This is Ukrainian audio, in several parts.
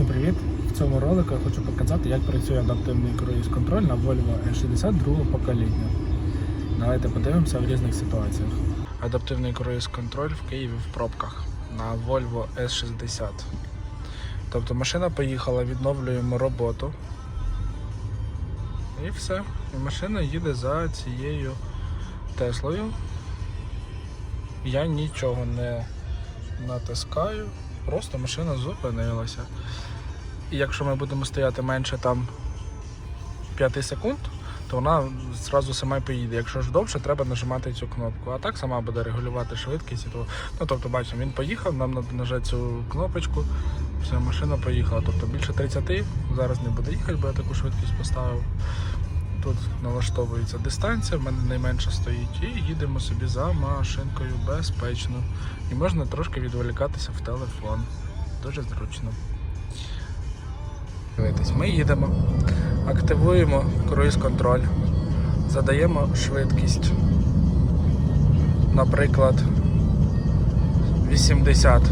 Всім привіт! В цьому ролику я хочу показати, як працює адаптивний круїз контроль на Volvo S60 другого покоління. Давайте подивимося в різних ситуаціях. Адаптивний круїз контроль в Києві в пробках на Volvo S60. Тобто машина поїхала, відновлюємо роботу. І все. І машина їде за цією Теслою. Я нічого не натискаю, просто машина зупинилася. І якщо ми будемо стояти менше там 5 секунд, то вона зразу сама поїде. Якщо ж довше, треба нажимати цю кнопку. А так сама буде регулювати швидкість. То, ну, тобто, бачимо, він поїхав, нам треба нажати цю кнопочку, все, машина поїхала. Тобто більше 30 зараз не буде їхати, бо я таку швидкість поставив. Тут налаштовується дистанція, в мене найменша стоїть, і їдемо собі за машинкою безпечно. І можна трошки відволікатися в телефон. Дуже зручно. Дивитись, ми їдемо, активуємо круїз-контроль, задаємо швидкість. Наприклад, 80.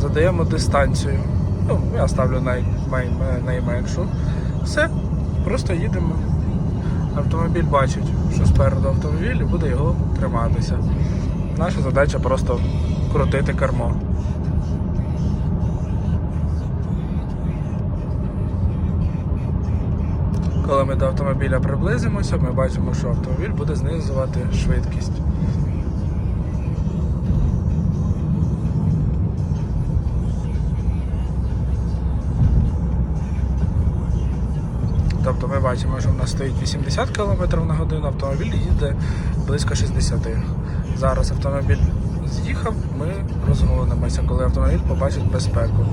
Задаємо дистанцію. Ну, я ставлю най, най, найменшу. Все, просто їдемо. Автомобіль бачить, що спереду автомобіль і буде його триматися. Наша задача просто крутити кермо. Коли ми до автомобіля приблизимося, ми бачимо, що автомобіль буде знизувати швидкість. Тобто ми бачимо, що в нас стоїть 80 км на годину, автомобіль їде близько 60. Зараз автомобіль з'їхав, ми розгонимося, коли автомобіль побачить безпеку.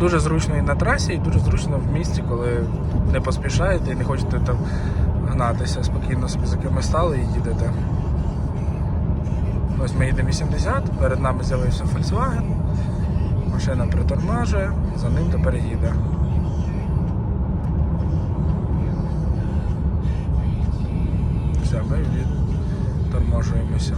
Дуже зручно і на трасі, і дуже зручно в місті, коли не поспішаєте і не хочете там гнатися, спокійно собі за кимось стали і їдете. Ось ми їдемо 80, перед нами з'явився Volkswagen. Машина притормажує, за ним тепер їде. Все, ми відторможуємося.